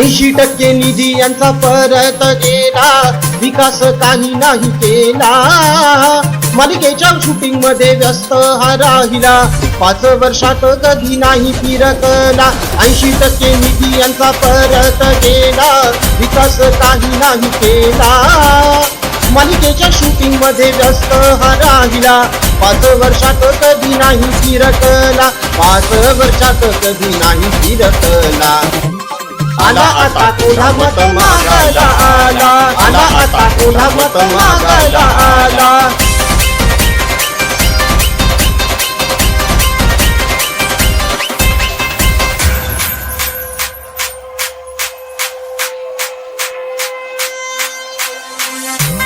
ऐंशी टक्के निधी यांचा परत गेला. विकास काही नाही केला. मालिकेच्या शूटिंगमध्ये व्यस्त हा राहिला. पाच वर्षात कधी नाही फिरकला. ऐंशी टक्के निधी यांचा परत गेला. विकास काही नाही केला. मालिकेच्या शूटिंगमध्ये व्यस्त हा राहिला. पाच वर्षात कधी नाही फिरकला. पाच वर्षात कधी नाही फिरकला. आला आता कोल्हा मत मागायला आला आला आता कोल्हा मत मागायला आला Yeah.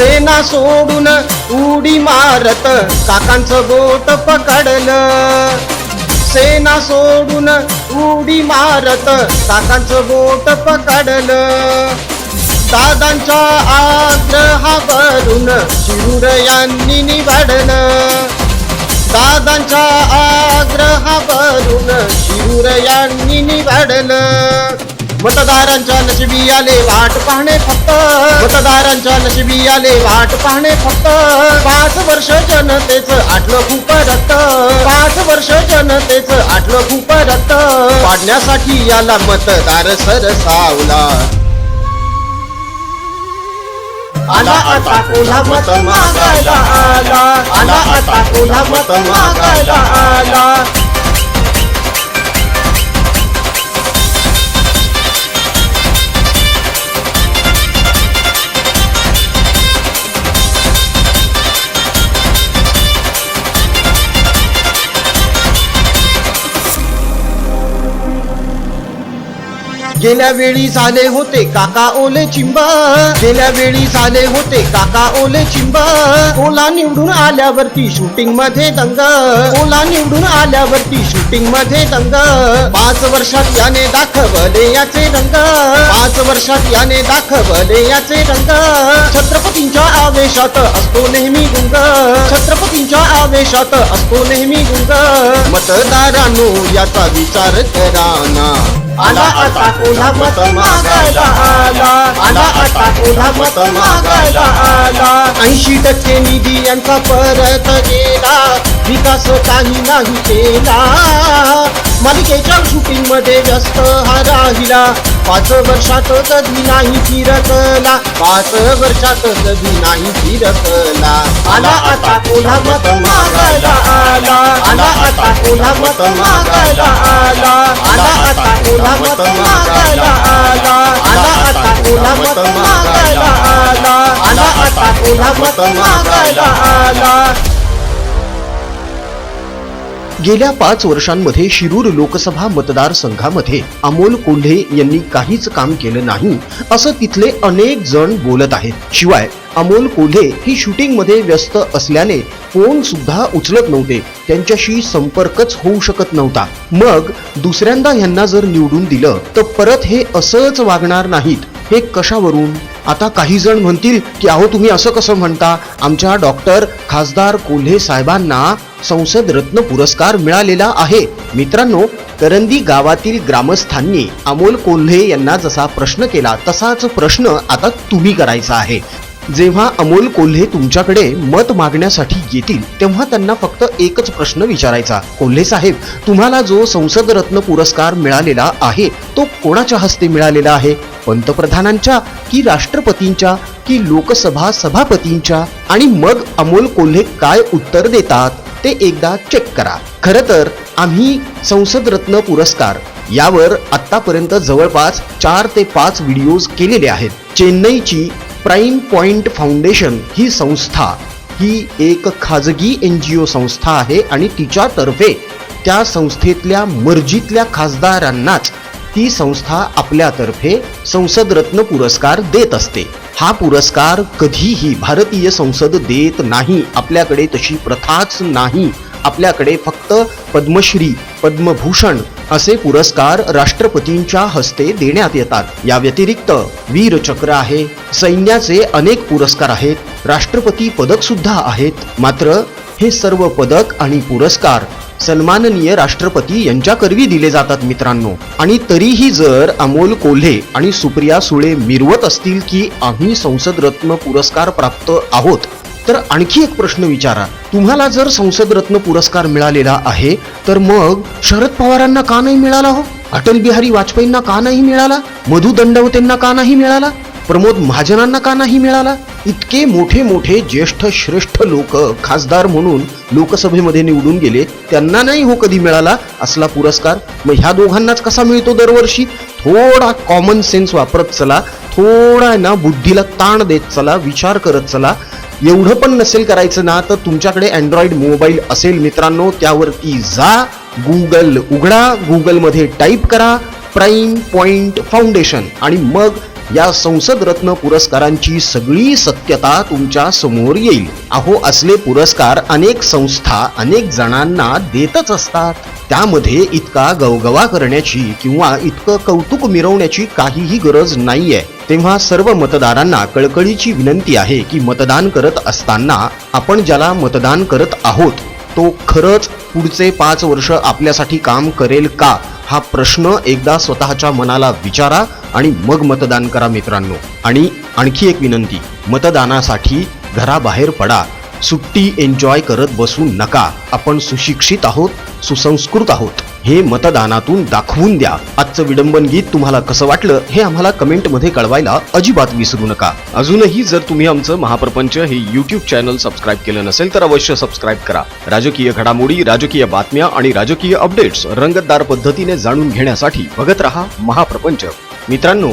सेना सोडून उडी मारत काकांचं बोट पकडलं. सेना सोडून उडी मारत काकांचं बोट पकडलं. दादांच्या आग्रहावरून शिरूर यांनी निवडलं. दादांच्या आग्रहावरून शिरूर यांनी निवडलं. मतदारांच्या नशिबी आले वाट पाहणे फक्त. मतदारांच्या नशिबी आले वाट पाहणे फक्त. पाच वर्ष जनतेच आटलं खूप रक्त. पाच वर्ष जनतेच आटलं खूप रक्त. पाडण्यासाठी याला मतदार सरसावला आला आता कोल्हा मत मागायला आला. आला आता कोल्हा मत मागायला आला. गेल्या वेळी झाले होते काका ओले चिंब. गेल्या वेळी झाले होते काका ओले चिंबा. ओला निवडून आल्यावरती शूटिंगमध्ये दंग. ओला निवडून आल्यावरती शूटिंगमध्ये दंग. पाच वर्षात याने दाखवले याचे रंग पाच वर्षात याने दाखवले याचे रंग छत्रपती आवेशात असतो नेहमी गुंग. छत्रपतींच्या आवेशात असतो नेहमी गुंग. मतदारांनो याचा विचार करा ना. आला आता कोल्हा मत मागायला आला. आला आता कोल्हा मत मागायला आला. ऐंशी टक्के निधी यांचा परत गेला. विकास काही नाही केला मालिकेच्या शूटिंगमध्ये व्यस्त हा राहिला. पाच वर्षात कधी नाही फिरकला. पाच वर्षात कधी नाही फिरकला. आला आता कोल्हा मत मागायला आला. आला आता कोल्हा मत मागायला आला. आला आता कोल्हा मत मागायला आला. आला आता कोल्हा मत मागायला आला. आला आता कोल्हा मत मागायला आला. गेल्या पाच वर्षांमध्ये शिरूर लोकसभा मतदारसंघामध्ये अमोल कोल्हे यांनी काहीच काम केलं नाही असं तिथले अनेक जण बोलत आहेत. शिवाय अमोल कोल्हे ही शूटिंगमध्ये व्यस्त असल्याने फोन सुद्धा उचलत नव्हते. त्यांच्याशी संपर्कच होऊ शकत नव्हता. मग दुसऱ्यांदा ह्यांना जर निवडून दिलं तर परत हे असंच वागणार नाहीत. हे कशावरून? आता काही जण म्हणतील की अहो तुम्ही असं कसं म्हणता? आमच्या डॉक्टर खासदार कोल्हे साहेबांना संसद रत्न पुरस्कार मिळालेला आहे. मित्रांनो करंदी गावातील ग्रामस्थांनी अमोल कोल्हे यांना जसा प्रश्न केला तसाच प्रश्न आता तुम्ही करायचा आहे. जेव्हा अमोल कोल्हे तुमच्याकडे मत मागण्यासाठी येतील तेव्हा त्यांना फक्त एकच प्रश्न विचारायचा. कोल्हे साहेब तुम्हाला जो संसद रत्न पुरस्कार मिळालेला आहे तो कोणाच्या हस्ते मिळालेला आहे? पंतप्रधानांच्या की राष्ट्रपतींच्या की लोकसभा सभापतींच्या? आणि मग अमोल कोल्हे काय उत्तर देतात ते एकदा चेक करा. खरं तर आम्ही संसद रत्न पुरस्कार यावर आतापर्यंत जवळपास चार ते पाच व्हिडिओज केलेले आहेत. चेन्नईची प्राईम पॉइंट फाउंडेशन ही संस्था ही एक खाजगी एन जी ओ संस्था आहे आणि तिच्यातर्फे त्या संस्थेतल्या मर्जीतल्या खासदारांनाच ती संस्था आपल्यातर्फे संसद रत्न पुरस्कार देत असते. हा पुरस्कार कधीही भारतीय संसद देत नाही आपल्याकडे तशी प्रथाच नाही. आपल्याकडे फक्त पद्मश्री पद्मभूषण असे पुरस्कार राष्ट्रपतींच्या हस्ते देण्यात येतात. या व्यतिरिक्त वीरचक्र आहे. सैन्याचे अनेक पुरस्कार आहेत. राष्ट्रपती पदक सुद्धा आहेत. मात्र हे सर्व पदक आणि पुरस्कार सन्माननीय राष्ट्रपती यांच्याकरवी दिले जातात मित्रांनो. आणि तरीही जर अमोल कोल्हे आणि सुप्रिया सुळे मिरवत असतील की आम्ही संसद रत्न पुरस्कार प्राप्त आहोत तर आणखी एक प्रश्न विचारा. तुम्हाला जर संसद रत्न पुरस्कार मिळालेला आहे तर मग शरद पवारांना का नाही मिळाला हो? अटल बिहारी वाजपेयींना का नाही मिळाला? मधु दंडवतेंना का नाही मिळाला? प्रमोद महाजनांना का नाही मिळाला? इतके मोठे मोठे ज्येष्ठ श्रेष्ठ लोक खासदार म्हणून लोकसभेमध्ये निवडून गेले त्यांना नाही हो कधी मिळाला असला पुरस्कार? मग ह्या दोघांनाच कसा मिळतो दरवर्षी? थोडा कॉमन सेन्स वापरत चला थोडा ना बुद्धीला ताण देत चला विचार करत चला. एवढं पण नसेल करायचं ना तर तुमच्याकडे अँड्रॉइड मोबाईल असेल मित्रांनो त्यावरती जा गुगल उघडा गुगलमध्ये टाईप करा प्राईम पॉइंट फाउंडेशन आणि मग या संसद रत्न पुरस्कारांची सगळी सत्यता तुमच्यासमोर येईल. अहो असले पुरस्कार अनेक संस्था अनेक जणांना देतच असतात. त्यामध्ये इतका गवगवा करण्याची किंवा इतकं कौतुक मिरवण्याची काहीही गरज नाहीये. तेव्हा सर्व मतदारांना कळकळीची विनंती आहे की मतदान करत असताना आपण ज्याला मतदान करत आहोत तो खरंच पुढचे पाच वर्ष आपल्यासाठी काम करेल का? हा प्रश्न एकदा स्वतःच्या मनाला विचारा आणि मग मतदान करा मित्रांनो. आणि आणखी एक विनंती मतदानासाठी घराबाहेर पडा. सुट्टी एन्जॉय करत बसू नका. आपण सुशिक्षित आहोत सुसंस्कृत आहोत. हे मतदानातून दाखवून द्या. आजचं विडंबन गीत तुम्हाला कसं वाटलं हे आम्हाला कमेंटमध्ये कळवायला अजिबात विसरू नका. अजूनही जर तुम्ही आमचं महाप्रपंच हे युट्यूब चॅनल सबस्क्राईब केलं नसेल तर अवश्य सबस्क्राईब करा. राजकीय घडामोडी राजकीय बातम्या आणि राजकीय अपडेट्स रंगतदार पद्धतीने जाणून घेण्यासाठी बघत रहा महाप्रपंच. मित्रांनो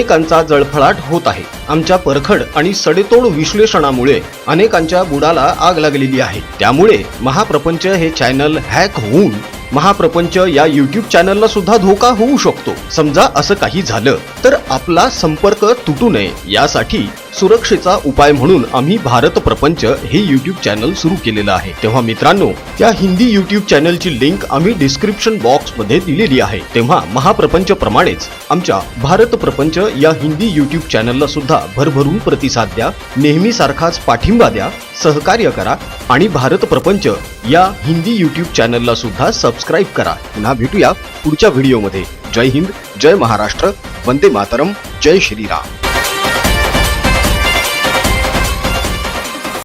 अनेकांचा जळफळाट होत आहे. आमच्या परखड आणि सडेतोड विश्लेषणामुळे अनेकांच्या बुडाला आग लागलेली आहे. त्यामुळे महाप्रपंच हे चॅनल हॅक होऊन महाप्रपंच या युट्यूब चॅनलला सुद्धा धोका होऊ शकतो. समजा असं काही झालं तर आपला संपर्क तुटू नये. यासाठी सुरक्षेचा उपाय म्हणून आम्ही भारत प्रपंच हे युट्यूब चॅनल सुरू केलेलं आहे. तेव्हा मित्रांनो त्या हिंदी युट्यूब चॅनलची लिंक आम्ही डिस्क्रिप्शन बॉक्समध्ये दिलेली आहे. तेव्हा महाप्रपंच प्रमाणेच आमच्या भारत प्रपंच या हिंदी युट्यूब चॅनलला सुद्धा भरभरून प्रतिसाद द्या नेहमी सारखाच पाठिंबा द्या सहकार्य करा आणि भारत प्रपंच या हिंदी युट्यूब चॅनलला सुद्धा सबस्क्राईब करा. पुन्हा भेटूया पुढच्या व्हिडिओमध्ये जय हिंद जय महाराष्ट्र वंदे मातरम जय श्रीराम.